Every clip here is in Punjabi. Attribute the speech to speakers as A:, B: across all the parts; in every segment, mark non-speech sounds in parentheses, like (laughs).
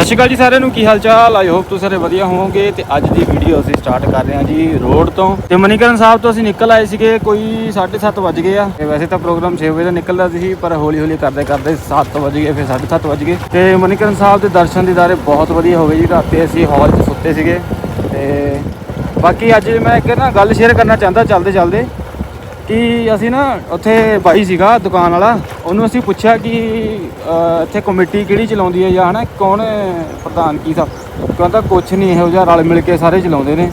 A: ਸਤਿ ਸ਼੍ਰੀ ਅਕਾਲ ਜੀ ਸਾਰਿਆਂ ਨੂੰ, ਕੀ ਹਾਲ ਚਾਲ ਆਈ ਹੋਪ ਤੁਸੀਂ ਸਾਰੇ ਵਧੀਆ ਹੋਵੋਗੇ ਤੇ ਅੱਜ ਦੀ ਵੀਡੀਓ ਅਸੀਂ ਸਟਾਰਟ ਕਰ ਰਹੇ ਹਾਂ ਜੀ ਰੋਡ ਤੋਂ। ਤੇ ਮਨੀਕਰਨ ਸਾਹਿਬ ਤੋਂ ਅਸੀਂ ਨਿਕਲ ਆਏ ਸੀਗੇ, ਕੋਈ 7:30 ਵੱਜ ਗਏ ਆ। ਤੇ ਵੈਸੇ ਤਾਂ ਪ੍ਰੋਗਰਾਮ 6 ਵਜੇ ਦਾ ਨਿਕਲਦਾ ਸੀ, ਪਰ ਹੌਲੀ ਹੌਲੀ ਕਰਦੇ ਕਰਦੇ 7 ਵੱਜ ਗਏ, ਫਿਰ 7:30 ਵੱਜ ਗਏ। ਤੇ ਮਨੀਕਰਨ ਸਾਹਿਬ ਦੇ ਦਰਸ਼ਨ ਦੀਦਾਰੇ ਬਹੁਤ ਵਧੀਆ ਹੋ ਗਏ ਜੀ, ਰਾਤੇ ਅਸੀਂ ਹਾਲ 'ਚ ਸੁੱਤੇ ਸੀਗੇ। ਤੇ ਬਾਕੀ ਅੱਜ ਮੈਂ ਇੱਕ ਨਾ ਗੱਲ ਸ਼ੇਅਰ ਕਰਨਾ ਚਾਹੁੰਦਾ ਚੱਲਦੇ ਚੱਲਦੇ ਕਿ ਅਸੀਂ ਨਾ ਉੱਥੇ ਬਾਈ ਸੀਗਾ ਦੁਕਾਨ ਵਾਲਾ ਉਹਨੂੰ ਅਸੀਂ ਪੁੱਛਿਆ ਕਿ ਅਹ, ਇੱਥੇ ਕਮੇਟੀ ਕਿਹੜੀ ਚਲਾਉਂਦੀ ਹੈ ਜਾਂ ਹਨਾ ਕੌਣ ਪ੍ਰਧਾਨ ਕੀ ਸਭ। ਕਹਿੰਦਾ ਕੁਛ ਨਹੀਂ ਇਹੋ ਜਿਹਾ ਰਲ ਮਿਲ ਕੇ ਸਾਰੇ ਚਲਾਉਂਦੇ ਨੇ।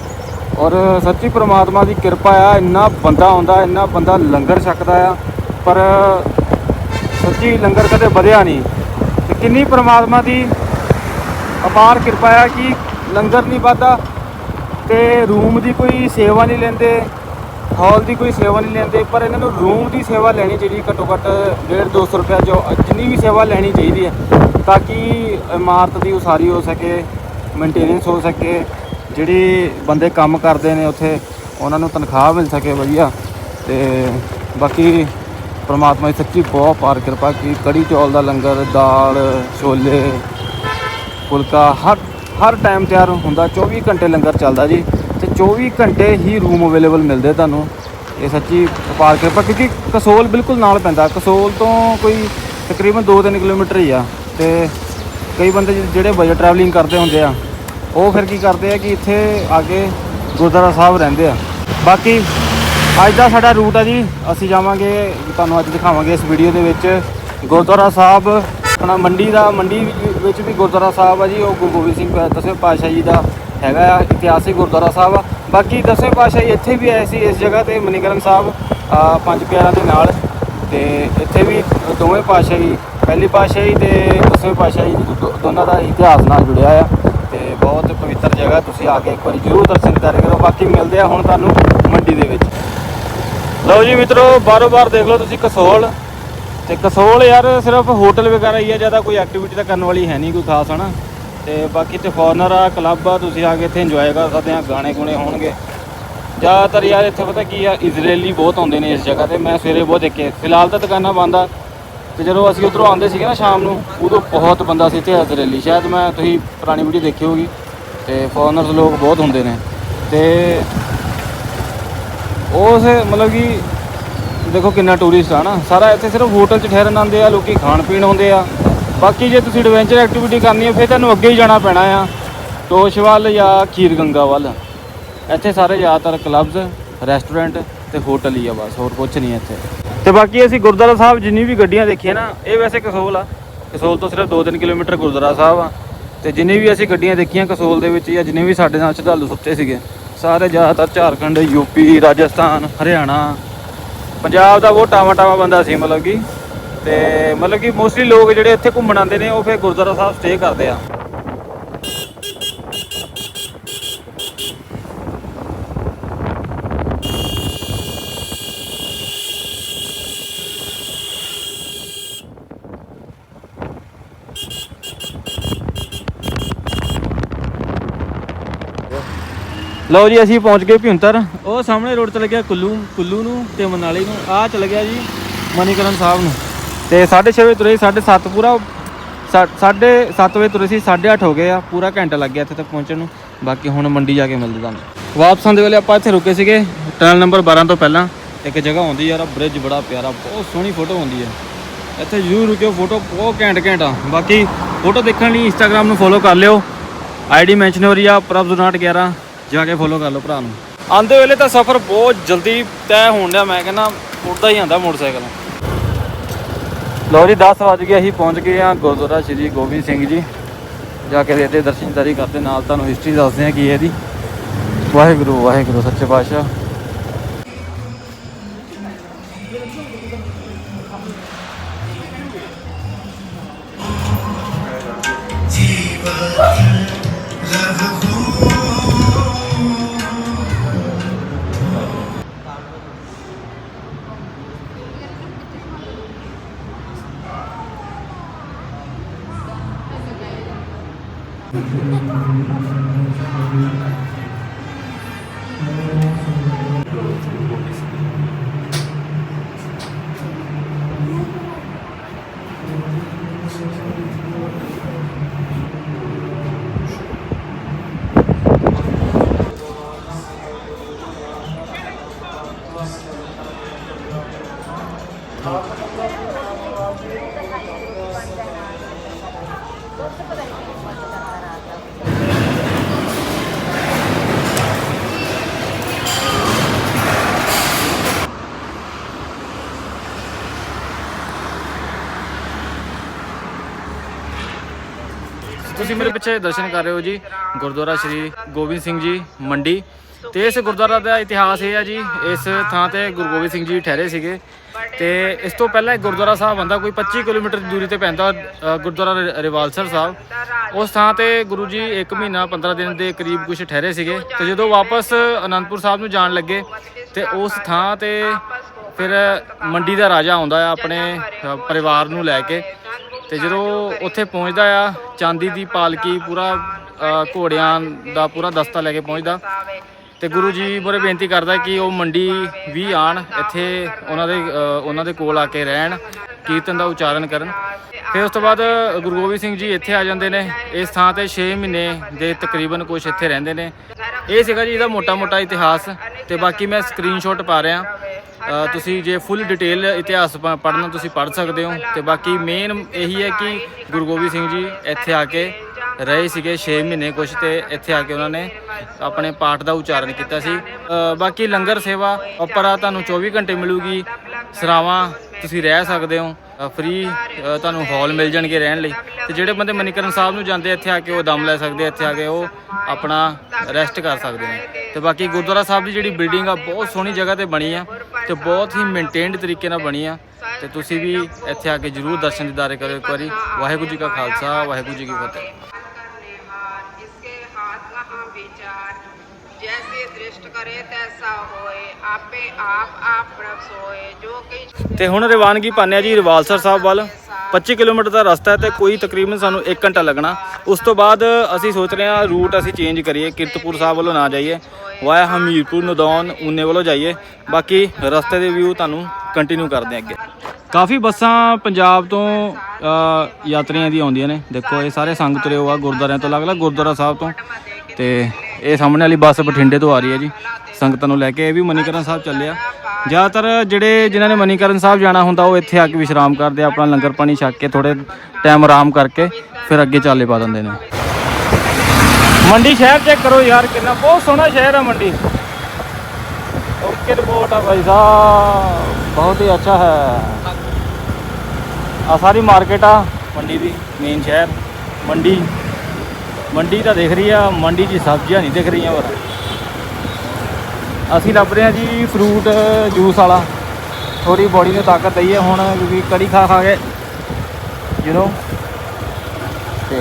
A: ਔਰ ਸੱਚੀ ਪ੍ਰਮਾਤਮਾ ਦੀ ਕਿਰਪਾ ਆ ਇੰਨਾ ਬੰਦਾ ਆਉਂਦਾ ਇੰਨਾ ਬੰਦਾ ਲੰਗਰ ਛਕਦਾ ਆ ਪਰ ਸੱਚੀ ਲੰਗਰ ਕਦੇ ਵਧਿਆ ਨਹੀਂ ਤੇ ਕਿੰਨੀ ਪ੍ਰਮਾਤਮਾ ਦੀ ਅਪਾਰ ਕਿਰਪਾ ਆ ਕਿ ਲੰਗਰ ਨਹੀਂ ਵੱਧਦਾ ਤੇ ਰੂਮ ਦੀ ਕੋਈ ਸੇਵਾ ਨਹੀਂ ਲੈਂਦੇ। ਹਾਲ ਦੀ ਕੋਈ ਸੇਵਾ ਨਹੀਂ ਲੈਂਦੇ, ਪਰ ਇਹਨਾਂ ਨੂੰ ਰੂਮ ਦੀ ਸੇਵਾ ਲੈਣੀ ਚਾਹੀਦੀ ਘੱਟੋ ਘੱਟ 1.5 200 ਰੁਪਏ ਜੋ ਜਿੰਨੀ ਵੀ ਸੇਵਾ ਲੈਣੀ ਚਾਹੀਦੀ ਹੈ, ਤਾਂ ਕਿ ਇਮਾਰਤ ਦੀ ਉਸਾਰੀ ਹੋ ਸਕੇ ਮੇਨਟੇਨੈਂਸ ਹੋ ਸਕੇ, ਜਿਹੜੀ ਬੰਦੇ ਕੰਮ ਕਰਦੇ ਨੇ ਉੱਥੇ, ਉਹਨਾਂ ਨੂੰ ਤਨਖਾਹ ਮਿਲ ਸਕੇ ਵਧੀਆ। ਤੇ ਬਾਕੀ ਪ੍ਰਮਾਤਮਾ ਦੀ ਸੱਚੀ ਬਹੁਤ ਪਾਰ ਕਿਰਪਾ ਕੀ ਕੜੀ ਚੌਲ ਦਾ ਲੰਗਰ, ਦਾਲ, ਛੋਲੇ, ਫੁਲਕਾ, ਹਰ ਹਰ ਟਾਈਮ ਤਿਆਰ ਹੁੰਦਾ 24 ਘੰਟੇ ਲੰਗਰ ਚੱਲਦਾ ਜੀ। ਤੇ 24 ਘੰਟੇ ਹੀ ਰੂਮ ਅਵੇਲੇਬਲ ਮਿਲਦੇ ਤੁਹਾਨੂੰ। ਇਹ ਸੱਚੀ ਪਾਰ ਕਿਰਪਾ, ਕਿਉਂਕਿ ਕਸੋਲ ਬਿਲਕੁਲ ਨਾਲ ਪੈਂਦਾ। ਕਸੋਲ ਤੋਂ ਕੋਈ ਤਕਰੀਬਨ 2-3 ਕਿਲੋਮੀਟਰ ਹੀ ਆ। ਤੇ ਕਈ ਬੰਦੇ ਜਿਹੜੇ ਬਜਟ ਟਰੈਵਲਿੰਗ ਕਰਦੇ ਹੁੰਦੇ ਆ, ਉਹ ਫਿਰ ਕੀ ਕਰਦੇ ਆ ਕਿ ਇੱਥੇ ਆ ਕੇ ਗੁਰਦੁਆਰਾ ਸਾਹਿਬ ਰਹਿੰਦੇ ਆ। ਬਾਕੀ ਅੱਜ ਦਾ ਸਾਡਾ ਰੂਟ ਆ ਜੀ। ਅਸੀਂ ਜਾਵਾਂਗੇ, ਤੁਹਾਨੂੰ ਅੱਜ ਦਿਖਾਵਾਂਗੇ ਇਸ ਵੀਡੀਓ ਦੇ ਵਿੱਚ। ਗੁਰਦੁਆਰਾ ਸਾਹਿਬ, ਆਪਣਾ ਮੰਡੀ ਦਾ, ਮੰਡੀ ਵਿੱਚ- ਵੀ ਗੁਰਦੁਆਰਾ ਸਾਹਿਬ ਆ ਜੀ। ਉਹ ਗੁਰੂ ਗੋਬਿੰਦ ਸਿੰਘ ਦਸਵੇਂ ਪਾਤਸ਼ਾਹ ਜੀ ਦਾ ਹੈਗਾ ਆ, ਇਤਿਹਾਸਿਕ ਗੁਰਦੁਆਰਾ ਸਾਹਿਬ ਆ। ਬਾਕੀ ਦਸਵੇਂ ਪਾਤਸ਼ਾਹੀ ਇੱਥੇ ਵੀ ਆਏ ਸੀ, ਇਸ ਜਗ੍ਹਾ ਤੇ ਮਨੀਕਰਨ ਸਾਹਿਬ ਪੰਜ ਪਿਆਰਿਆਂ ਦੇ ਨਾਲ। ਤੇ ਇੱਥੇ ਵੀ ਦੋਵੇਂ ਪਾਤਸ਼ਾਹੀ, ਪਹਿਲੀ ਪਾਤਸ਼ਾਹੀ ਜੀ ਤੇ ਦਸਵੇਂ ਪਾਤਸ਼ਾਹੀ ਜੀ ਦੋ- ਦੋਨਾਂ ਦਾ ਇਤਿਹਾਸ ਨਾਲ ਜੁੜਿਆ ਆ। ਤੇ ਬਹੁਤ ਪਵਿੱਤਰ ਜਗ੍ਹਾ, ਤੁਸੀਂ ਆ ਕੇ ਇੱਕ ਵਾਰੀ ਜ਼ਰੂਰ ਦਰਸ਼ਨ ਕਰੋ। ਬਾਕੀ ਮਿਲਦੇ ਆ ਹੁਣ ਤੁਹਾਨੂੰ ਮੰਡੀ ਦੇ ਵਿੱਚ। ਲਓ ਜੀ ਮਿੱਤਰੋ, ਬਾਰੋ ਬਾਰ ਦੇਖ ਲਓ ਤੁਸੀਂ ਕਸੋਲ। ਤੇ ਕਸੋਲ ਯਾਰ ਸਿਰਫ ਹੋਟਲ ਵਗੈਰਾ ਹੀ ਆ, ਜ਼ਿਆਦਾ ਕੋਈ ਐਕਟੀਵਿਟੀ ਤਾਂ ਕਰਨ ਵਾਲੀ ਹੈ ਨਹੀਂ, ਕੋਈ ਖਾਸ, ਹਨਾ? ਤੇ ਬਾਕੀ ਤੇ ਫੋਰਨਰ ਆ, ਕਲੱਬ ਆ, ਤੁਸੀਂ ਆ ਕੇ ਇੱਥੇ ਇੰਜੋਏ ਕਰ ਸਕਦੇ ਆ, ਗਾਣੇ ਗੁਣੇ ਹੋਣਗੇ। ਜ਼ਿਆਦਾਤਰ ਯਾਰ ਇੱਥੇ ਪਤਾ ਕੀ ਆ ਇਜ਼ਰਾਈਲੀ ਬਹੁਤ ਆਉਂਦੇ ਨੇ ਇਸ ਜਗ੍ਹਾ ਤੇ, ਮੈਂ ਸਵੇਰੇ ਬਹੁਤ ਦੇਖੇ। ਫਿਲਹਾਲ ਤਾਂ ਦੁਕਾਨਾਂ ਬੰਦ ਆ, ਤੇ ਜਦੋਂ ਅਸੀਂ ਉਧਰੋਂ ਆਉਂਦੇ ਸੀਗੇ ਨਾ ਸ਼ਾਮ ਨੂੰ, ਉਦੋਂ ਬਹੁਤ ਬੰਦਾ ਸੀ ਇੱਥੇ ਇਜ਼ਰਾਈਲੀ ਸ਼ਾਇਦ ਮੈਂ, ਤੁਸੀਂ ਪੁਰਾਣੀ ਵੀਡੀਓ ਦੇਖੀ ਹੋਗੀ ਤੇ ਫੋਰਨਰਸ ਲੋਕ ਬਹੁਤ ਹੁੰਦੇ ਨੇ। ਤੇ ਉਸ, ਮਤਲਬ ਕਿ ਦੇਖੋ ਕਿੰਨਾ ਟੂਰਿਸਟ ਆ ਨਾ। ਸਾਰਾ ਇੱਥੇ ਸਿਰਫ ਹੋਟਲ 'ਚ ਠਹਿਰਨ ਆਉਂਦੇ ਆ, ਲੋਕੀ ਖਾਣ ਪੀਣ ਆਉਂਦੇ ਆ। ਬਾਕੀ ਜੇ ਤੁਸੀਂ ਐਡਵੈਂਚਰ ਐਕਟੀਵਿਟੀ ਕਰਨੀ ਹੈ, ਫਿਰ ਤੁਹਾਨੂੰ ਅੱਗੇ ਹੀ ਜਾਣਾ ਪੈਣਾ ਆ। ਤੋਸ਼ ਵੱਲ ਜਾਂ ਖੀਰ ਗੰਗਾ ਵੱਲ। ਇੱਥੇ ਸਾਰੇ ਜ਼ਿਆਦਾਤਰ ਕਲੱਬਸ ਰੈਸਟੋਰੈਂਟ ਤੇ ਹੋਟਲ ਹੀ ਆ ਬਸ, ਹੋਰ ਕੁਝ ਨਹੀਂ ਇੱਥੇ। ਤੇ ਬਾਕੀ ਅਸੀਂ ਗੁਰਦੁਆਰਾ ਸਾਹਿਬ ਜਿੰਨੀ ਵੀ ਗੱਡੀਆਂ ਦੇਖੀਆਂ ਨਾ, ਇਹ ਵੈਸੇ ਕਸੋਲ ਆ। ਕਸੋਲ ਤੋਂ ਸਿਰਫ 2-3 ਕਿਲੋਮੀਟਰ ਗੁਰਦੁਆਰਾ ਸਾਹਿਬ ਆ। ਤੇ ਜਿੰਨੀ ਵੀ ਅਸੀਂ ਗੱਡੀਆਂ ਦੇਖੀਆਂ ਕਸੋਲ ਦੇ ਵਿੱਚ ਜਾਂ ਜਿੰਨੇ ਵੀ ਸਾਡੇ ਨਾਲ ਸ਼ਰਧਾਲੂ ਸੁੱਤੇ ਸੀਗੇ, ਸਾਰੇ ਜ਼ਿਆਦਾਤਰ ਝਾਰਖੰਡ ਯੂਪੀ ਰਾਜਸਥਾਨ, ਹਰਿਆਣਾ। ਪੰਜਾਬ ਦਾ ਉਹ ਟਾਵਾ ਟਾਵਾ ਬੰਦਾ ਸੀ, ਮਤਲਬ ਕਿ ਤੇ ਮਤਲਬ ਕਿ ਮੋਸਟਲੀ ਲੋਕ ਜਿਹੜੇ ਇੱਥੇ ਘੁੰਮਣ ਆਉਂਦੇ ਨੇ, ਉਹ ਫਿਰ ਗੁਰਦੁਆਰਾ ਸਾਹਿਬ ਸਟੇ ਕਰਦੇ ਆ। ਲਓ ਜੀ, ਅਸੀਂ ਪਹੁੰਚ ਗਏ ਭਿੰਤਰ ਉਹ ਸਾਹਮਣੇ ਰੋਡ ਤੇ ਲੱਗਿਆ ਕੁੱਲੂ ਕੁੱਲੂ ਨੂੰ ਤੇ ਮਨਾਲੀ ਨੂੰ। ਆਹ ਚਲ ਗਿਆ ਜੀ ਮਨੀਕਰਨ ਸਾਹਿਬ ਨੂੰ। ਤੇ 6:30 ਵਜੇ ਤੁਰੇ 7:30 ਪੂਰਾ 7:30 ਵਜੇ ਤੁਰੇ ਸੀ 8:30 ਹੋ ਗਏ ਆ, ਪੂਰਾ ਘੰਟਾ ਲੱਗ ਗਿਆ ਇੱਥੇ ਤੱਕ ਪਹੁੰਚਣ ਨੂੰ। ਬਾਕੀ ਹੁਣ ਮੰਡੀ ਜਾ ਕੇ ਮਿਲਦੇ ਤੁਹਾਨੂੰ। ਵਾਪਸ ਆਉਂਦੇ ਵੇਲੇ ਆਪਾਂ ਇੱਥੇ ਰੁਕੇ ਸੀਗੇ, ਟਨਲ ਨੰਬਰ 12 ਤੋਂ ਪਹਿਲਾਂ। ਇੱਕ ਜਗ੍ਹਾ ਹੁੰਦੀ ਯਾਰ ਬ੍ਰਿਜ ਬੜਾ ਪਿਆਰਾ, ਬਹੁਤ ਸੋਹਣੀ ਫੋਟੋ ਹੁੰਦੀ ਹੈ। ਇੱਥੇ ਜ਼ਰੂਰ ਰੁਕਿਓ ਫੋਟੋ ਬਹੁਤ ਘੈਂਟ ਘੈਂਟ ਆ। ਬਾਕੀ ਫੋਟੋ ਦੇਖਣ ਲਈ ਇੰਸਟਾਗ੍ਰam ਨੂੰ ਫੋਲੋ ਕਰ ਲਿਓ। ਆਈਡੀ ਮੈਂਸ਼ਨ ਹੋ ਰਹੀ ਆ ਪ੍ਰਭਜੁਨਾਟ 11 ਜਾ ਕੇ ਫੋਲੋ ਕਰ ਲਓ ਭਰਾ ਨੂੰ। ਆਂਦੇ ਵੇਲੇ ਤਾਂ ਸਫ਼ਰ ਬਹੁਤ ਜਲਦੀ ਤੈਅ ਹੋਣ ਡਿਆ, ਮੈਂ ਕਹਿੰਦਾ ਉੱਡਦਾ ਹੀ ਆਂਦਾ ਮੋਟਰਸਾਈਕਲ। ਲਓ ਜੀ 10 ਵਜ ਗਏ, ਅਸੀਂ ਪਹੁੰਚ ਗਏ ਆ ਗੁਰਦੁਆਰਾ ਸ਼੍ਰੀ ਗੋਬਿੰਦ ਸਿੰਘ ਜੀ। ਜਾ ਕੇ ਦੇਤੇ ਦਰਸ਼ਨਦਾਰੀ ਕਰਦੇ, ਨਾਲ ਤੁਹਾਨੂੰ ਹਿਸਟਰੀ ਦੱਸਦੇ ਆ ਕੀ ਇਹਦੀ। ਵਾਹਿਗੁਰੂ ਵਾਹਿਗੁਰੂ, ਸੱਚੇ ਪਾਤਸ਼ਾਹ। 何? (laughs) ਤੁਸੀਂ ਮੇਰੇ ਪਿੱਛੇ ਦਰਸ਼ਨ ਕਰ ਰਹੇ ਹੋ ਜੀ, ਗੁਰਦੁਆਰਾ ਸ਼੍ਰੀ ਗੋਬਿੰਦ ਸਿੰਘ ਜੀ ਮੰਡੀ। ਤੇ ਇਸ ਗੁਰਦੁਆਰਾ ਦਾ ਇਤਿਹਾਸ ਇਹ ਹੈ ਜੀ, ਇਸ ਥਾਂ ਤੇ ਗੁਰੂ ਗੋਬਿੰਦ ਸਿੰਘ ਜੀ ਠਹਿਰੇ ਸੀਗੇ। ਤੇ ਇਸ ਤੋਂ ਪਹਿਲਾਂ ਇੱਕ ਗੁਰਦੁਆਰਾ ਸਾਹਿਬ ਆਂਦਾ ਕੋਈ 25 ਕਿਲੋਮੀਟਰ ਦੀ ਦੂਰੀ ਤੇ ਪੈਂਦਾ ਗੁਰਦੁਆਰਾ ਰ- ਰਿਵਾਲਸਰ ਸਾਹਿਬ। ਉਸ ਥਾਂ ਤੇ ਗੁਰੂ ਜੀ 1 ਮਹੀਨਾ 15 ਦਿਨ ਦੇ ਕਰੀਬ ਕੁਝ ਠਹਿਰੇ ਸੀਗੇ। ਤੇ ਜਦੋਂ ਵਾਪਸ ਅਨੰਦਪੁਰ ਸਾਹਿਬ ਨੂੰ ਜਾਣ ਲੱਗੇ, ਤੇ ਉਸ ਥਾਂ ਤੇ ਫਿਰ ਮੰਡੀ ਦਾ ਰਾਜਾ ਆਉਂਦਾ ਆ, ਆਪਣੇ ਪਰਿਵਾਰ ਨੂੰ ਲੈ ਕੇ। ਤੇ ਜਦੋਂ ਉੱਥੇ ਪਹੁੰਚਦਾ ਆ, ਚਾਂਦੀ ਦੀ ਪਾਲਕੀ ਪੂਰਾ ਘੋੜਿਆਂ ਦਾ ਪੂਰਾ ਦਸਤਾ ਲੈ ਕੇ ਪਹੁੰਚਦਾ। ਤੇ ਗੁਰੂ ਜੀ ਮੋਰੇ ਬੇਨਤੀ ਕਰਦਾ ਕਿ ਉਹ ਮੰਡੀ ਵੀ ਆਣ, ਇੱਥੇ ਉਹਨਾਂ ਦੇ ਉਹਨਾਂ ਦੇ ਕੋਲ ਆ ਕੇ ਰਹਿਣ, ਕੀਰਤਨ ਦਾ ਉਚਾਰਨ ਕਰਨ। ਫਿਰ ਉਸ ਤੋਂ ਬਾਅਦ ਗੁਰੂ ਗੋਬਿੰਦ ਸਿੰਘ ਜੀ ਇੱਥੇ ਆ ਜਾਂਦੇ ਨੇ। ਇਸ ਥਾਂ ਤੇ 6 ਮਹੀਨੇ ਦੇ ਤਕਰੀਬਨ ਕੁਝ ਇੱਥੇ ਰਹਿੰਦੇ ਨੇ। ਇਹ ਸੀਗਾ ਜੀ ਇਹਦਾ ਮੋਟਾ-ਮੋਟਾ ਇਤਿਹਾਸ। ਤੇ ਬਾਕੀ ਮੈਂ ਸਕਰੀਨਸ਼ਾਟ ਪਾ ਰਿਹਾ। ਤੁਸੀਂ ਜੇ ਫੁੱਲ ਡਿਟੇਲ ਇਤਿਹਾਸ ਪ- ਪੜ੍ਹਨਾ ਤੁਸੀਂ ਪੜ੍ਹ ਸਕਦੇ ਹੋ। ਤੇ ਬਾਕੀ ਮੇਨ ਇਹੀ ਹੈ ਕਿ ਗੁਰੂ ਗੋਬਿੰਦ ਸਿੰਘ ਜੀ ਇੱਥੇ ਆ ਕੇ ਰਹੇ ਸੀਗੇ 6 ਮਹੀਨੇ ਕੁਛ ਤੇ ਇੱਥੇ ਆ ਕੇ ਉਹਨਾਂ ਨੇ ਆਪਣੇ ਪਾਠ ਦਾ ਉਚਾਰਨ ਕੀਤਾ ਸੀ। ਬਾਕੀ ਲੰਗਰ ਸੇਵਾ ਉੱਪਰ ਤੁਹਾਨੂੰ 24 ਘੰਟੇ ਮਿਲੂਗੀ। ਸਰਾਵਾਂ ਤੁਸੀਂ ਰਹਿ ਸਕਦੇ ਹੋ। ਫ੍ਰੀ ਤੁਹਾਨੂੰ ਹਾਲ ਮਿਲ ਜਾਣਗੇ ਰਹਿਣ ਲਈ। ਤੇ ਜਿਹੜੇ ਬੰਦੇ ਮਨੀਕਰਨ ਸਾਹਿਬ ਨੂੰ ਜਾਂਦੇ ਇੱਥੇ ਆ ਕੇ ਉਹ ਦਮ ਲੈ ਸਕਦੇ, ਇੱਥੇ ਆ ਕੇ ਉਹ ਆਪਣਾ ਰੈਸਟ ਕਰ ਸਕਦੇ ਨੇ। ਤੇ ਬਾਕੀ ਗੁਰਦੁਆਰਾ ਸਾਹਿਬ ਦੀ ਜਿਹੜੀ ਬਿਲਡਿੰਗ ਆ, ਬਹੁਤ ਸੋਹਣੀ ਜਗ੍ਹਾ ਤੇ ਬਣੀ ਆ। ਤੇ ਬਹੁਤ ਹੀ ਮੇਨਟੇਨਡ ਤਰੀਕੇ ਨਾਲ ਬਣੀ ਆ। ਤੇ ਤੁਸੀਂ ਵੀ ਇੱਥੇ ਆ ਕੇ ਜਰੂਰ ਦਰਸ਼ਨ ਦਿਦਾਰੇ ਕਰੋ ਇੱਕ ਵਾਰੀ। ਵਾਹਿਗੁਰੂ ਜੀ ਕਾ ਖਾਲਸਾ, ਵਾਹਿਗੁਰੂ ਜੀ ਕੀ ਫਤਿਹ। ਤੇ ਹੁਣ ਰਵਾਨਗੀ ਪਾਣਿਆ ਜੀ ਰਵਾਲਸਰ ਸਾਹਿਬ ਵੱਲ। 25 ਕਿਲੋਮੀਟਰ ਦਾ ਰਸਤਾ ਹੈ ਤੇ ਕੋਈ ਤਕਰੀਬਨ ਸਾਨੂੰ 1 ਘੰਟਾ ਲੱਗਣਾ। ਉਸ ਤੋਂ ਬਾਅਦ ਅਸੀਂ ਸੋਚ ਰਹੇ ਹਾਂ ਰੂਟ ਅਸੀਂ ਚੇਂਜ ਕਰੀਏ। ਕਿਰਤਪੁਰ ਸਾਹਿਬ ਵੱਲੋਂ ਨਾ ਜਾਈਏ। ਵਾਇਆ ਹਮੀਰਪੁਰ ਨਦੌਨ ਉਨੇ ਵੱਲੋਂ ਜਾਈਏ। ਬਾਕੀ ਰਸਤੇ ਦੇ ਵਿਊ ਤੁਹਾਨੂੰ ਕੰਟੀਨਿਊ ਕਰਦੇ ਹਾਂ ਅੱਗੇ। ਕਾਫੀ ਬੱਸਾਂ ਪੰਜਾਬ ਤੋਂ ਯਾਤਰੀਆਂ ਦੀ ਆਉਂਦੀਆਂ ਨੇ। ਦੇਖੋ, ਇਹ ਸਾਰੇ ਸੰਗਤ ਤੁਰੇ ਹੋ ਆ ਗੁਰਦੁਆਰਿਆਂ ਤੋਂ ਅਲੱਗ-ਅਲੱਗ, ਗੁਰਦੁਆਰਾ ਸਾਹਿਬ ਤੋਂ। ਤੇ ਇਹ ਸਾਹਮਣੇ ਵਾਲੀ ਬੱਸ ਬਠਿੰਡੇ ਤੋਂ ਆ ਰਹੀ ਹੈ ਜੀ। ਸੰਗਤਾਂ ਨੂੰ ਲੈ ਕੇ ਇਹ ਵੀ ਮਨੀਕਰਨ ਸਾਹਿਬ ਚੱਲਿਆ। ਜ਼ਿਆਦਾਤਰ ਜਿਹੜੇ ਜਿਨ੍ਹਾਂ ਨੇ ਮਨੀਕਰਨ ਸਾਹਿਬ ਜਾਣਾ ਹੁੰਦਾ, ਉਹ ਇੱਥੇ ਆ ਕੇ ਵਿਸ਼ਰਾਮ ਕਰਦੇ ਆ, ਆਪਣਾ ਲੰਗਰ ਪਾਣੀ ਛਕ ਕੇ ਥੋੜੇ ਟਾਈਮ ਆਰਾਮ ਕਰਕੇ, ਫਿਰ ਅੱਗੇ ਚਾਲੇ ਪਾ ਦਿੰਦੇ ਨੇ। ਮੰਡੀ ਸ਼ਹਿਰ ਚੈੱਕ ਕਰੋ ਯਾਰ ਕਿੰਨਾ, ਬਹੁਤ ਸੋਹਣਾ ਸ਼ਹਿਰ ਹੈ ਮੰਡੀ। ਓਕੇ ਰਿਪੋਰਟ ਆ ਭਾਈ ਸਾਹਿਬ, ਬਹੁਤ ਹੀ ਅੱਛਾ ਹੈ। ਆ ਸਾਰੀ ਮਾਰਕੀਟ ਆ ਮੰਡੀ ਦੀ ਮੇਨ ਸ਼ਹਿਰ, ਮੰਡੀ। ਮੰਡੀ ਤਾਂ ਦਿਖ ਰਹੀ ਆ, ਮੰਡੀ 'ਚ ਸਬਜ਼ੀਆਂ ਨਹੀਂ ਦਿਖ ਰਹੀਆਂ ਪਰ ਅਸੀਂ ਲੱਭ ਰਹੇ ਹਾਂ ਜੀ ਫਰੂਟ ਜੂਸ ਵਾਲਾ। ਥੋੜੀ ਬੋਡੀ ਨੂੰ ਤਾਕਤ ਦਈਏ ਹੁਣ, ਕਿਉਂਕਿ ਕੜੀ ਖਾ ਖਾ ਕੇ ਯੂ نو ਤੇ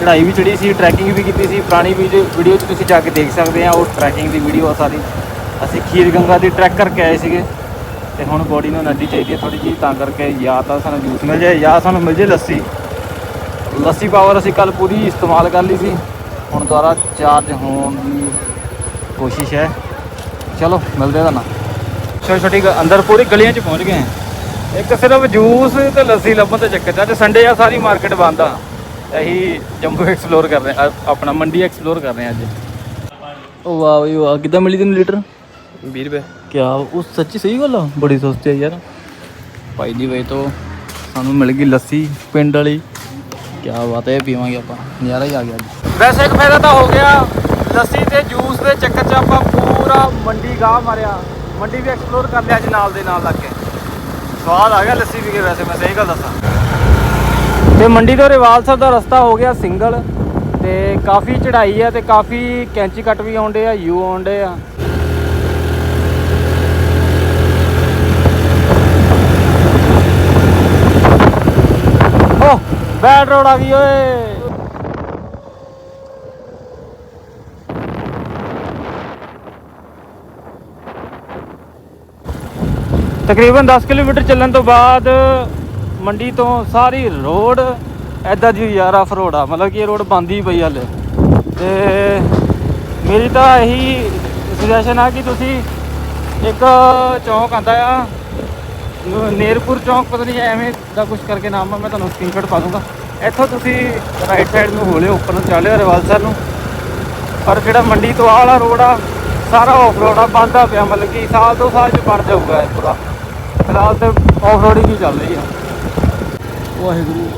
A: ਚੜ੍ਹਾਈ ਵੀ ਚੜ੍ਹੀ ਸੀ ਟਰੈਕਿੰਗ ਵੀ ਕੀਤੀ ਸੀ, ਪੁਰਾਣੀ ਵੀਡੀਓ 'ਚ ਤੁਸੀਂ ਜਾ ਕੇ ਦੇਖ ਸਕਦੇ ਆ, ਉਹ ਟਰੈਕਿੰਗ ਦੀ ਵੀਡੀਓ ਆ ਸਾਰੀ। ਅਸੀਂ ਖੀਰ ਗੰਗਾ ਦੀ ਟਰੈਕ ਕਰਕੇ ਆਏ ਸੀਗੇ ਤੇ ਹੁਣ ਬੋਡੀ ਨੂੰ એનર્ਜੀ ਚਾਹੀਦੀ ਹੈ ਥੋੜੀ ਜੀ ਤਾਂ ਕਰਕੇ ਜਾਂ ਤਾਂ ਸਾਨੂੰ ਜੂਸ ਮਿਲ ਜਾਏ, ਜਾਂ ਸਾਨੂੰ ਮਿਲ ਜਾਏ ਲੱਸੀ। ਲੱਸੀ ਪਾਵਰ ਅਸੀਂ ਕੱਲ ਪੂਰੀ ਇਸਤੇਮਾਲ ਕਰ ਲਈ ਸੀ। ਹੁਣ ਦੁਬਾਰਾ ਚਾਰਜ ਹੋਣ ਦੀ ਕੋਸ਼ਿਸ਼ ਹੈ। ਚਲੋ, ਮਿਲਦੇ ਤਾਂ ਨਾ ਛੋਟੀ ਛੋਟੀ ਅੰਦਰ ਪੂਰੀ ਗਲੀਆਂ 'ਚ ਪਹੁੰਚ ਗਏ। ਇੱਕ ਸਿਰਫ ਜੂਸ ਤੇ ਲੱਸੀ ਲੱਭਣ ਦੇ ਚੱਕਰ 'ਚ ਅੱਜ ਸੰਡੇ ਆ, ਸਾਰੀ ਮਾਰਕੀਟ ਬੰਦ ਆ। ਅਸੀਂ ਜੰਮੂ ਐਕਸਪਲੋਰ ਕਰ ਰਹੇ ਹਾਂ। ਆਪਣਾ ਮੰਡੀ ਐਕਸਪਲੋਰ ਕਰ ਰਹੇ ਹਾਂ ਅੱਜ। ਉਹ ਵਾਹ ਬਈ ਵਾਹ ਕਿੱਦਾਂ ਮਿਲੀ ਤੈਨੂੰ ਲੀਟਰ
B: 20 ਰੁਪਏ।
A: ਕਿਆ ਉਹ ਸੱਚੀ ਸਹੀ ਗੱਲ ਆ? ਬੜੀ ਸਸਤੀ ਆ ਯਾਰ। ਭਾਈ ਦੀ ਵੇ ਤੋਂ ਸਾਨੂੰ ਮਿਲ ਗਈ ਲੱਸੀ ਪਿੰਡ ਵਾਲੀ। ਕਿਆ ਬਾਤ ਹੈ ਪੀਵਾਂਗੇ ਆਪਾਂ। ਨਜ਼ਾਰਾ ਹੀ ਆ ਗਿਆ ਅੱਜ। ਵੈਸੇ ਇੱਕ ਫਾਇਦਾ ਤਾਂ ਹੋ ਗਿਆ ਲੱਸੀ ਤੇ ਜੂਸ ਦੇ ਚੱਕਰ 'ਚ ਆਪਾਂ ਪੂਰਾ ਮੰਡੀ ਗਾਹ ਮਾਰਿਆ। ਮੰਡੀ ਵੀ ਐਕਸਪਲੋਰ ਕਰ ਲਿਆ ਅੱਜ ਨਾਲ ਦੇ ਨਾਲ ਲੱਗ ਕੇ। ਸਵਾਦ ਆ ਗਿਆ ਲੱਸੀ ਵੀ ਕੇ ਵੈਸੇ ਮੈਂ ਸਹੀ ਗੱਲ ਦੱਸਾਂ। ਤੇ ਮੰਡੀ ਤੋਂ ਰਿਵਾਲਸਰ ਦਾ ਰਸਤਾ ਹੋ ਗਿਆ ਸਿੰਗਲ ਤੇ ਕਾਫੀ ਚੜ੍ਹਾਈ ਆ ਤੇ ਕਾਫੀ ਕੈਂਚੀ ਕੱਟ ਵੀ ਆਉਂਦੇ ਆ, ਯੂ ਆਉਂਦੇ ਆ। ਓ, ਬੈਡ ਰੋਡ ਆ ਗਈ, ਓਏ। ਤਕਰੀਬਨ 10 ਕਿਲੋਮੀਟਰ ਚੱਲਣ ਤੋਂ ਬਾਅਦ ਮੰਡੀ ਤੋਂ ਸਾਰੀ ਰੋਡ ਐਦਾਂ ਦੀ ਯਾਰ ਆਫ ਰੋਡ ਆ, ਮਤਲਬ ਕਿ ਇਹ ਰੋਡ ਬੰਦ ਹੀ ਪਈ ਹਲੇ। ਤੇ ਮੇਰੀ ਤਾਂ ਇਹੀ ਸੁਜੈਸ਼ਨ ਆ ਕਿ ਤੁਸੀਂ ਇੱਕ ਚੌਂਕ ਆਂਦਾ ਆ, ਨੇਰਪੁਰ ਚੌਂਕ, ਪਤਾ ਨਹੀਂ ਐਵੇਂ ਦਾ ਕੁਝ ਕਰਕੇ ਨਾਮ ਆ, ਮੈਂ ਤੁਹਾਨੂੰ ਸਕਰੀਨਸ਼ਾਟ ਪਾ ਦੂੰਗਾ। ਇੱਥੋਂ ਤੁਸੀਂ ਰਾਈਟ ਸਾਈਡ ਨੂੰ ਹੋ ਲਿਓ, ਉੱਪਰ ਨੂੰ ਚੱਲ ਲਿਓ ਰਿਵਾਲਸਰ ਨੂੰ। ਪਰ ਜਿਹੜਾ ਮੰਡੀ ਤੋਂ ਆਹ ਵਾਲਾ ਰੋਡ ਆ, ਸਾਰਾ ਆਫ ਰੋਡ ਆ, ਬੰਦਾ ਪਿਆ, ਮਤਲਬ ਕਿ ਸਾਲ ਤੋਂ ਸਾਲ ਚ ਬਣ ਜਾਊਗਾ ਇਹ ਪੂਰਾ। ਫਿਲਹਾਲ ਤੇ ਆਫ ਰੋਡਿੰਗ ਹੀ ਚੱਲ ਰਹੀ ਆ। ਵਾਹਿਗੁਰੂ।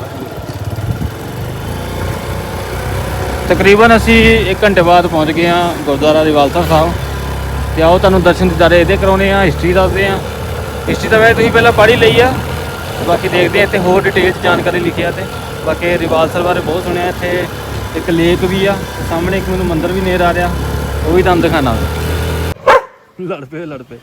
A: ਤਕਰੀਬਨ ਅਸੀਂ 1 ਘੰਟੇ ਬਾਅਦ ਪਹੁੰਚ ਗਏ ਹਾਂ ਗੁਰਦੁਆਰਾ ਰਿਵਾਲਸਰ ਸਾਹਿਬ। ਤੇ ਆਓ ਤੁਹਾਨੂੰ ਦਰਸ਼ਨ ਦਿਦਾਰੇ ਇਹਦੇ ਕਰਾਉਣੇ ਆ ਹਿਸਟਰੀ ਦੱਸਦੇ ਆ ਹਿਸਟਰੀ ਤਾਂ ਵੈਸੇ ਤੁਸੀਂ ਪਹਿਲਾਂ ਪੜ੍ਹ ਹੀ ਲਈ ਆ। ਬਾਕੀ ਦੇਖਦੇ ਆ ਇੱਥੇ ਹੋਰ ਡਿਟੇਲ ਜਾਣਕਾਰੀ ਲਿਖਿਆ ਤੇ। ਬਾਕੀ ਰਿਵਾਲਸਰ ਬਾਰੇ ਬਹੁਤ ਸੁਣਿਆ ਇੱਥੇ ਇੱਕ ਲੇਕ ਵੀ ਆ ਸਾਹਮਣੇ ਇੱਕ ਮੈਨੂੰ ਮੰਦਿਰ ਵੀ ਨੇੜ ਆ ਰਿਹਾ। ਉਹ ਵੀ ਤੁਹਾਨੂੰ ਦਿਖਾਣਾ ਲੜ ਪਏ ਲੜ ਪਏ।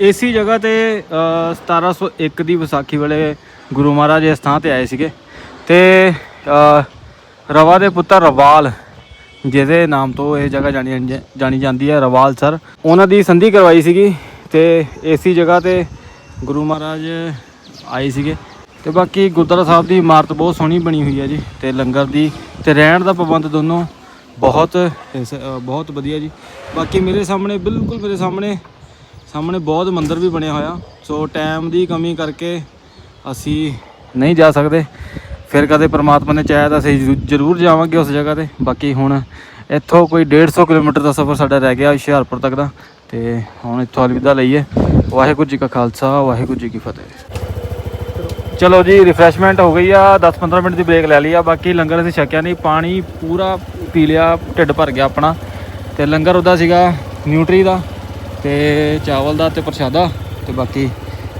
A: ਏਸੀ ਜਗ੍ਹਾ ਤੇ ਅ, 1701 ਦੀ ਵਿਸਾਖੀ ਵੇਲੇ ਗੁਰੂ ਮਹਾਰਾਜ ਇਸ ਥਾਂ ਤੇ ਆਏ ਸੀਗੇ। ਤੇ ਰਵਾ ਦੇ ਪੁੱਤਰ ਰਵਾਲ ਜਿਹਦੇ ਨਾਮ ਤੋਂ ਇਹ ਜਗ੍ਹਾ ਜਾਣੀ ਜਾਣੀ ਜਾਂਦੀ ਹੈ ਰਵਾਲ ਸਰ। ਉਹਨਾਂ ਦੀ ਸੰਧੀ ਕਰਵਾਈ ਸੀਗੀ ਤੇ ਏਸੀ ਜਗ੍ਹਾ ਤੇ ਗੁਰੂ ਮਹਾਰਾਜ ਆਏ ਸੀਗੇ। ਤੇ ਬਾਕੀ ਗੁਰਦੁਆਰਾ ਸਾਹਿਬ ਦੀ ਇਮਾਰਤ ਬਹੁਤ ਸੋਹਣੀ ਬਣੀ ਹੋਈ ਹੈ ਜੀ ਤੇ ਲੰਗਰ ਦੀ ਤੇ ਰਹਿਣ ਦਾ ਪ੍ਰਬੰਧ ਦੋਨੋਂ ਬਹੁਤ ਬਹੁਤ ਵਧੀਆ ਜੀ। ਬਾਕੀ ਮੇਰੇ ਸਾਹਮਣੇ, ਬਿਲਕੁਲ ਮੇਰੇ ਸਾਹਮਣੇ ਸਾਹਮਣੇ ਬਹੁਤ ਮੰਦਿਰ ਵੀ ਬਣਿਆ ਹੋਇਆ। ਸੋ ਟਾਈਮ ਦੀ ਕਮੀ ਕਰਕੇ ਅਸੀਂ ਨਹੀਂ ਜਾ ਸਕਦੇ। ਫਿਰ ਕਦੇ ਪ੍ਰਮਾਤਮਾ ਨੇ ਚਾਹਿਆ ਤਾਂ ਅਸੀਂ ਜ਼ਰੂਰ ਜਾਵਾਂਗੇ ਉਸ ਜਗ੍ਹਾ ਤੇ। ਬਾਕੀ ਹੁਣ ਇੱਥੋਂ ਕੋਈ 150 ਕਿਲੋਮੀਟਰ ਦਾ ਸਫ਼ਰ ਸਾਡਾ ਰਹਿ ਗਿਆ ਹੁਸ਼ਿਆਰਪੁਰ ਤੱਕ ਦਾ। ਤੇ ਹੁਣ ਇੱਥੋਂ ਅਲਵਿਦਾ ਲਈਏ। ਵਾਹਿਗੁਰੂ ਜੀ ਕਾ ਖਾਲਸਾ, ਵਾਹਿਗੁਰੂ ਜੀ ਕੀ ਫਤਿਹ। ਚਲੋ ਜੀ ਰਿਫਰੈਸ਼ਮੈਂਟ ਹੋ ਗਈ ਆ। 10-15 ਮਿੰਟ ਦੀ ਬ੍ਰੇਕ ਲੈ ਲਈ ਆ। ਬਾਕੀ ਲੰਗਰ ਅਸੀਂ ਛਕਿਆ ਨਹੀਂ। ਪਾਣੀ ਪੂਰਾ ਪੀ ਲਿਆ, ਢਿੱਡ ਭਰ ਗਿਆ ਆਪਣਾ। ਤੇ ਲੰਗਰ ਉਹਦਾ ਸੀਗਾ ਨਿਊਟਰੀ ਦਾ ਤੇ ਚਾਵਲ ਦਾ ਤੇ ਪ੍ਰਸ਼ਾਦਾ ਤੇ ਬਾਕੀ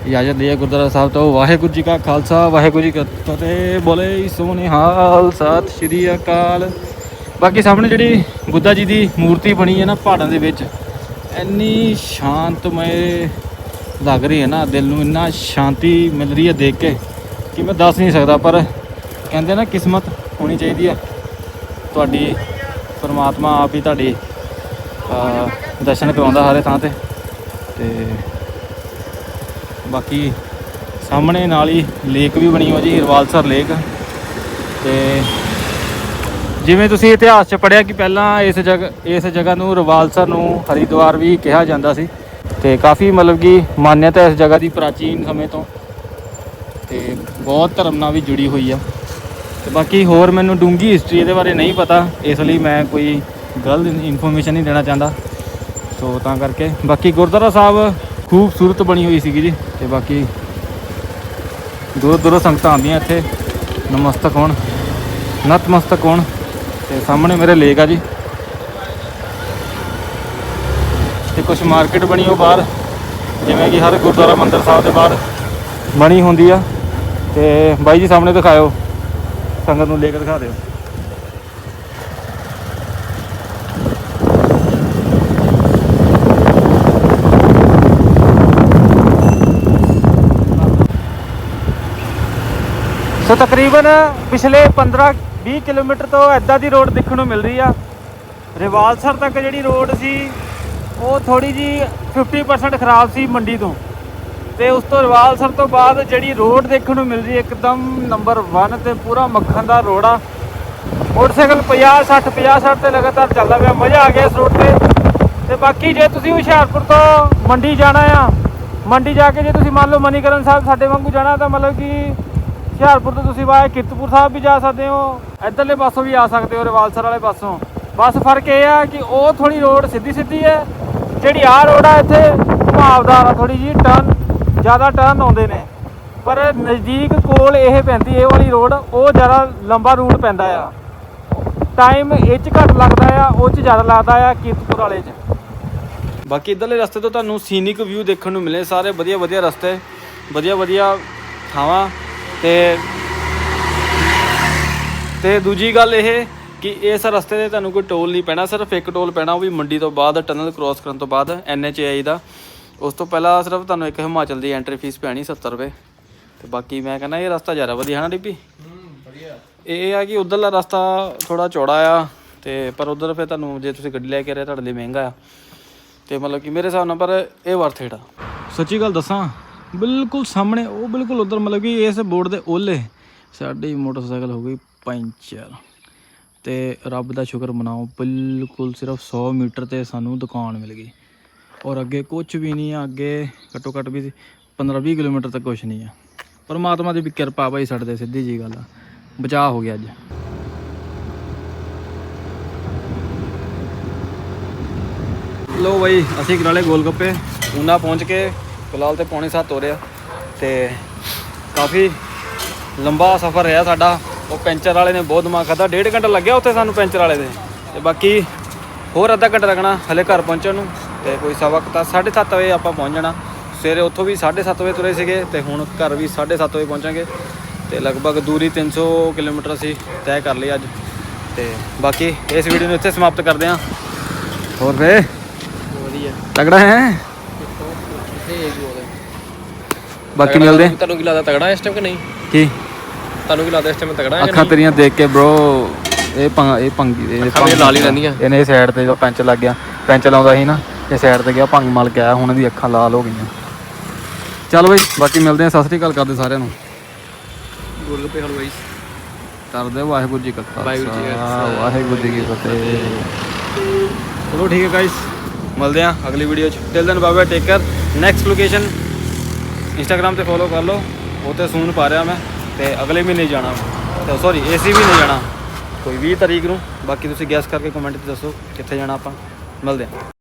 A: ਇਜਾਜ਼ਤ ਲਈ ਗੁਰਦੁਆਰਾ ਸਾਹਿਬ ਤੋਂ। ਵਾਹਿਗੁਰੂ ਜੀ ਕਾ ਖਾਲਸਾ, ਵਾਹਿਗੁਰੂ ਜੀ ਕੀ ਫਤਿਹ। ਬੋਲੇ ਸੋਨੇ ਹਾਲ, ਸਤਿ ਸ਼੍ਰੀ ਅਕਾਲ। ਬਾਕੀ ਸਾਹਮਣੇ ਜਿਹੜੀ ਬੁੱਧਾ ਜੀ ਦੀ ਮੂਰਤੀ ਬਣੀ ਹੈ ਨਾ ਪਹਾੜਾਂ ਦੇ ਵਿੱਚ, ਇੰਨੀ ਸ਼ਾਂਤਮਈ ਲੱਗ ਰਹੀ ਹੈ ਨਾ ਦਿਲ ਨੂੰ ਇੰਨਾ ਸ਼ਾਂਤੀ ਮਿਲ ਰਹੀ ਹੈ ਦੇਖ ਕੇ ਕਿ ਮੈਂ ਦੱਸ ਨਹੀਂ ਸਕਦਾ ਪਰ ਕਹਿੰਦੇ ਨਾ ਕਿਸਮਤ ਹੋਣੀ ਚਾਹੀਦੀ ਹੈ। ਤੁਹਾਡੀ ਪਰਮਾਤਮਾ ਆਪ ਹੀ ਤੁਹਾਡੀ ਅਹ, ਦਰਸ਼ਨ ਕਰਾਉਂਦਾ ਹਰੇ ਥਾਂ ਤੇ। ਤੇ ਬਾਕੀ ਸਾਹਮਣੇ ਨਾਲ ਹੀ ਲੇਕ ਵੀ ਬਣੀ ਹੋ ਜੀ ਰਵਾਲਸਰ ਲੇਕ। ਤੇ ਜਿਵੇਂ ਤੁਸੀਂ ਇਤਿਹਾਸ 'ਚ ਪੜ੍ਹਿਆ ਕਿ ਪਹਿਲਾਂ ਇਸ ਜਗ੍ਹਾ ਇਸ ਜਗ੍ਹਾ ਨੂੰ ਰਵਾਲਸਰ ਨੂੰ ਹਰਿਦੁਆਰ ਵੀ ਕਿਹਾ ਜਾਂਦਾ ਸੀ। ਤੇ ਕਾਫੀ ਮਤਲਬ ਕਿ ਮਾਨਯਤਾ ਇਸ ਜਗ੍ਹਾ ਦੀ ਪ੍ਰਾਚੀਨ ਸਮੇਂ ਤੋਂ। ਤੇ ਬਹੁਤ ਧਰਮ ਨਾਲ ਵੀ ਜੁੜੀ ਹੋਈ ਆ। ਤੇ ਬਾਕੀ ਹੋਰ ਮੈਨੂੰ ਡੂੰਗੀ ਹਿਸਟਰੀ ਇਹਦੇ ਬਾਰੇ ਨਹੀਂ ਪਤਾ। ਇਸ ਲਈ ਮੈਂ ਕੋਈ ਗਲਤ ਇਨਫੋਰਮੇਸ਼ਨ ਨਹੀਂ ਦੇਣਾ ਚਾਹੁੰਦਾ। ਸੋ ਤਾਂ ਕਰਕੇ ਬਾਕੀ ਗੁਰਦੁਆਰਾ ਸਾਹਿਬ ਖੂਬਸੂਰਤ ਬਣੀ ਹੋਈ ਸੀਗੀ ਜੀ। ਤੇ ਬਾਕੀ ਦੂਰ ਦੂਰੋਂ ਸੰਗਤਾਂ ਆਉਂਦੀਆਂ ਇੱਥੇ। ਨਮਸਤਕ ਹੋਣ। ਨਤਮਸਤਕ ਹੋਣ। ਤੇ ਸਾਹਮਣੇ ਮੇਰੇ ਲੇਕ ਆ ਜੀ ਤੇ ਕੁਝ ਮਾਰਕੀਟ ਬਣੀ ਉਹ ਬਾਹਰ, ਜਿਵੇਂ ਕਿ ਹਰ ਗੁਰਦੁਆਰਾ ਮੰਦਿਰ ਸਾਹਿਬ ਦੇ ਬਾਹਰ ਬਣੀ ਹੁੰਦੀ ਆ। ਤੇ ਬਾਈ ਜੀ ਸਾਹਮਣੇ ਦਿਖਾਇਓ, ਸੰਗਤ ਨੂੰ ਲੈ ਕੇ ਦਿਖਾ ਦਿਓ। ਸੋ ਤਕਰੀਬਨ ਪਿਛਲੇ 15 20 ਕਿਲੋਮੀਟਰ ਤੋਂ ਐਦਾਂ ਦੀ ਰੋਡ ਦੇਖਣ ਨੂੰ ਮਿਲ ਰਹੀ ਆ। ਰਿਵਾਲਸਰ ਤੱਕ ਜਿਹੜੀ ਰੋਡ ਸੀ ਉਹ ਥੋੜੀ ਜੀ 50% ਖਰਾਬ ਸੀ ਮੰਡੀ ਤੋਂ। ਤੇ ਉਸ ਤੋਂ ਰਿਵਾਲਸਰ ਤੋਂ ਬਾਅਦ ਜਿਹੜੀ ਰੋਡ ਦੇਖਣ ਨੂੰ ਮਿਲ ਰਹੀ ਹੈ, ਇੱਕਦਮ ਨੰਬਰ 1 ਤੇ ਪੂਰਾ ਮੱਖਣ ਦਾ ਰੋਡ ਆ ਮੋਟਰਸਾਈਕਲ 50 60 50 60 ਤੇ ਲਗਾਤਾਰ ਚੱਲਦਾ ਪਿਆ, ਮਜ਼ਾ ਆ ਗਿਆ ਇਸ ਰੋਡ ਤੇ। ਤੇ ਬਾਕੀ ਜੇ ਤੁਸੀਂ ਹੁਸ਼ਿਆਰਪੁਰ ਤੋਂ ਮੰਡੀ ਜਾਣਾ ਆ, ਮੰਡੀ ਜਾ ਕੇ ਜੇ ਤੁਸੀਂ ਮੰਨ ਲਓ ਮਨੀਕਰਨ ਸਾਹਿਬ ਸਾਡੇ ਵਾਂਗੂ ਜਾਣਾ, ਤਾਂ ਮਤਲਬ ਕਿ ਹੁਸ਼ਿਆਰਪੁਰ ਤੋਂ ਤੁਸੀਂ ਵਾਇਆ ਕਿਰਤਪੁਰ ਸਾਹਿਬ ਵੀ ਜਾ ਸਕਦੇ ਹੋ। ਇੱਧਰਲੇ ਪਾਸੋਂ ਵੀ ਆ ਸਕਦੇ ਹੋ ਰਵਾਲਸਰ ਵਾਲੇ ਪਾਸੋਂ। ਬਸ ਫ਼ਰਕ ਇਹ ਆ ਕਿ ਉਹ ਥੋੜੀ ਰੋਡ ਸਿੱਧੀ ਸਿੱਧੀ ਹੈ ਜਿਹੜੀ ਆ ਰੋਡ ਆ ਇੱਥੇ ਘੁਮਾਵਦਾਰ ਆ ਥੋੜੀ ਜੀ ਟਰਨ ਜ਼ਿਆਦਾ ਟਰਨ ਆਉਂਦੇ ਨੇ। ਪਰ ਨਜ਼ਦੀਕ ਕੋਲ ਇਹ ਪੈਂਦੀ, ਇਹ ਵਾਲੀ ਰੋਡ ਉਹ ਜ਼ਿਆਦਾ ਲੰਬਾ ਰੂਟ ਪੈਂਦਾ ਆ। ਟਾਈਮ ਇਹ 'ਚ ਘੱਟ ਲੱਗਦਾ ਆ, ਉਹ 'ਚ ਜ਼ਿਆਦਾ ਲੱਗਦਾ ਆ ਕੀਰਤਪੁਰ ਵਾਲੇ 'ਚ। ਬਾਕੀ ਇਧਰਲੇ ਰਸਤੇ ਤੋਂ ਤੁਹਾਨੂੰ ਸੀਨਿਕ ਵਿਊ ਦੇਖਣ ਨੂੰ ਮਿਲੇ, ਸਾਰੇ ਵਧੀਆ ਵਧੀਆ ਰਸਤੇ, ਵਧੀਆ ਵਧੀਆ ਥਾਵਾਂ ਤੇ ਤੇ ਦੂਜੀ ਗੱਲ ਇਹ ਕਿ ਇਸ ਰਸਤੇ ਤੇ ਤੁਹਾਨੂੰ ਕੋਈ ਟੋਲ ਨਹੀਂ ਪੈਣਾ ਸਿਰਫ ਇੱਕ ਟੋਲ ਪੈਣਾ ਉਹ ਵੀ ਮੰਡੀ ਤੋਂ ਬਾਅਦ ਟਨਲ ਕ੍ਰੋਸ ਕਰਨ ਤੋਂ ਬਾਅਦ ਐਨਐਚਏਆਈ ਦਾ। ਉਸ ਤੋਂ ਪਹਿਲਾਂ ਸਿਰਫ ਤੁਹਾਨੂੰ ਇੱਕ ਹਿਮਾਚਲ ਦੀ ਐਂਟਰੀ ਫੀਸ ਪੈਣੀ 70 ਰੁਪਏ। ਤੇ ਬਾਕੀ ਮੈਂ ਕਹਿੰਦਾ ਇਹ ਰਸਤਾ ਜ਼ਿਆਦਾ ਵਧੀਆ ਹੈ ਨਾ ਡਿੱਪੀ? ਇਹ ਆ ਕਿ ਉਧਰਲਾ ਰਸਤਾ ਥੋੜਾ ਚੌੜਾ ਆ ਤੇ ਪਰ ਉਧਰ ਫਿਰ ਤੁਹਾਨੂੰ ਜੇ ਤੁਸੀਂ ਗੱਡੀ ਲੈ ਕੇ ਆ ਰਹੇ ਤੁਹਾਡੇ ਲਈ ਮਹਿੰਗਾ ਆ। ਤੇ ਮਤਲਬ ਕਿ ਮੇਰੇ ਹਿਸਾਬ ਨਾਲ ਪਰ ਇਹ ਵਰਥ ਇਟ ਆ। ਸੱਚੀ ਗੱਲ ਦੱਸਾਂ ਬਿਲਕੁਲ ਸਾਹਮਣੇ ਉਹ ਬਿਲਕੁਲ ਉਧਰ ਮਤਲਬ ਕਿ ਇਸ ਬੋਰਡ ਦੇ ਓਲੇ ਸਾਡੀ ਮੋਟਰਸਾਈਕਲ ਹੋ ਗਈ ਪੈਂਚਰ ਤੇ ਰੱਬ ਦਾ ਸ਼ੁਕਰ ਮਨਾਓ, ਬਿਲਕੁਲ ਸਿਰਫ 100 ਮੀਟਰ ਤੇ ਸਾਨੂੰ ਦੁਕਾਨ ਮਿਲ ਗਈ। ਔਰ ਅੱਗੇ ਕੁਝ ਵੀ ਨਹੀਂ ਆ, ਅੱਗੇ ਘੱਟੋ ਘੱਟ ਵੀ 15-20 ਕਿਲੋਮੀਟਰ ਤੱਕ ਕੁਝ ਨਹੀਂ ਆ। ਪਰਮਾਤਮਾ ਦੀ ਵੀ ਕਿਰਪਾ ਭਾਈ ਛੱਡਦੇ ਸਿੱਧੀ ਜੀ ਗੱਲ ਆ। ਬਚਾਅ ਹੋ ਗਿਆ ਅੱਜ। ਲੋ ਬਈ, ਅਸੀਂ ਕਰਾਲੇ ਗੋਲਗੱਪੇ। ਊਨਾ ਪਹੁੰਚ ਕੇ ਫਿਲਹਾਲ ਤੇ ਪੌਣੇ 7 ਹੋ ਰਿਹਾ ਤੇ ਕਾਫੀ ਲੰਬਾ ਸਫ਼ਰ ਰਿਹਾ ਸਾਡਾ। ਉਹ ਪੈਂਚਰ ਵਾਲੇ ਨੇ ਬਹੁਤ ਦਿਮਾਗ ਖਾਦਾ ਡੇਢ ਘੰਟਾ ਲੱਗਿਆ ਉੱਥੇ ਸਾਨੂੰ ਪੈਂਚਰ ਵਾਲੇ ਦੇ। ਤੇ ਬਾਕੀ ਹੋਰ ਅੱਧਾ ਘੰਟਾ ਲੱਗਣਾ ਹਲੇ ਘਰ ਪਹੁੰਚਣ ਨੂੰ। ਤੇ ਕੋਈ ਸਵਾ ਕੁ ਤਾਂ 7:30 ਵਜੇ ਆਪਾਂ ਪਹੁੰਚ ਜਾਣਾ। ਸਵੇਰੇ ਉੱਥੋਂ ਵੀ 7:30 ਵਜੇ ਤੁਰੇ ਸੀਗੇ ਤੇ ਹੁਣ ਘਰ ਵੀ 7:30 ਵਜੇ ਪਹੁੰਚਾਂਗੇ। ਤੇ ਲਗਭਗ ਦੂਰੀ 300 ਕਿਲੋਮੀਟਰ ਅਸੀਂ ਤੈਅ ਕਰ ਲਈ ਅੱਜ। ਤੇ ਬਾਕੀ ਇਸ ਵੀਡੀਓ ਨੂੰ ਇੱਥੇ ਸਮਾਪਤ ਕਰਦੇ ਹਾਂ। ਹੋਰ ਵੇ
B: ਵਧੀਆ।
A: ਤਗੜਾ ਹੈ? ਬਾਕੀ ਮਿਲਦੇ
B: ਤੁਹਾਨੂੰ ਕੀ ਲੱਗਦਾ ਤਗੜਾ ਇਸ ਟਾਈਮ ਕਿ ਨਹੀਂ?
A: ਕੀ?
B: ਤੁਹਾਨੂੰ ਕੀ ਲੱਗਦਾ ਇਸ ਟਾਈਮ ਤਗੜਾ ਹੈ
A: ਅੱਖਾਂ ਤੇਰੀਆਂ ਦੇਖ ਕੇ bro ਇਹ ਪੰਗ ਇਹ ਪੰਗੀ ਇਹ
B: ਅੱਖਾਂ ਲਾਲ ਰਹਿੰਦੀਆਂ।
A: ਇਹਨੇ ਸਾਈਡ ਤੇ ਜਦੋਂ ਪੈਂਚ ਲੱਗ ਗਿਆ ਪੈਂਚ ਲਾਉਂਦਾ ਸੀ ਨਾ ਇਹ ਸਾਈਡ ਤੇ ਗਿਆ ਭੰਗ ਮਲ ਕੇ ਆਇਆ ਹੁਣ ਇਹਦੀ ਅੱਖਾਂ ਲਾਲ ਹੋ ਗਈਆਂ। ਚੱਲ ਬਈ ਬਾਕੀ ਮਿਲਦੇ ਆ ਸਤਿ ਸ੍ਰੀ ਅਕਾਲ ਕਰਦੇ ਸਾਰਿਆਂ ਨੂੰ।
B: ਗੋਲ ਗੱਪੇ ਹਲਵਾਈ।
A: ਕਰਦੇ ਵਾਹਿਗੁਰੂ ਜੀ ਕਾ
B: ਵਾਹਿਗੁਰੂ ਜੀ ਕਾ
A: ਖਾਲਸਾ। ਵਾਹਿਗੁਰੂ ਜੀ ਕੀ ਫਤਿਹ। ਚਲੋ ਠੀਕ ਹੈ ਗਾਇਸ ਮਿਲਦੇ ਆ ਅਗਲੀ ਵੀਡੀਓ ਚ। ਟਿਲ ਦੈਨ ਬਾਬਾ take care next location Instagram ਤੇ ਫੋਲੋ ਕਰ ਲਓ। ਉਹ ਤੇ ਸੂਨ ਪਾ ਰਿਹਾ ਮੈਂ। ਤੇ ਅਗਲੇ ਮਹੀਨੇ ਜਾਣਾ ਤੇ ਸੌਰੀ ਏਸੀ ਵੀ ਨਹੀਂ ਜਾਣਾ। ਕੋਈ 20 ਤਰੀਕ ਨੂੰ। ਬਾਕੀ ਤੁਸੀਂ ਗੈਸ ਕਰਕੇ ਕਮੈਂਟ 'ਚ ਦੱਸੋ ਕਿੱਥੇ ਜਾਣਾ ਆਪਾਂ। ਮਿਲਦੇ ਹਾਂ।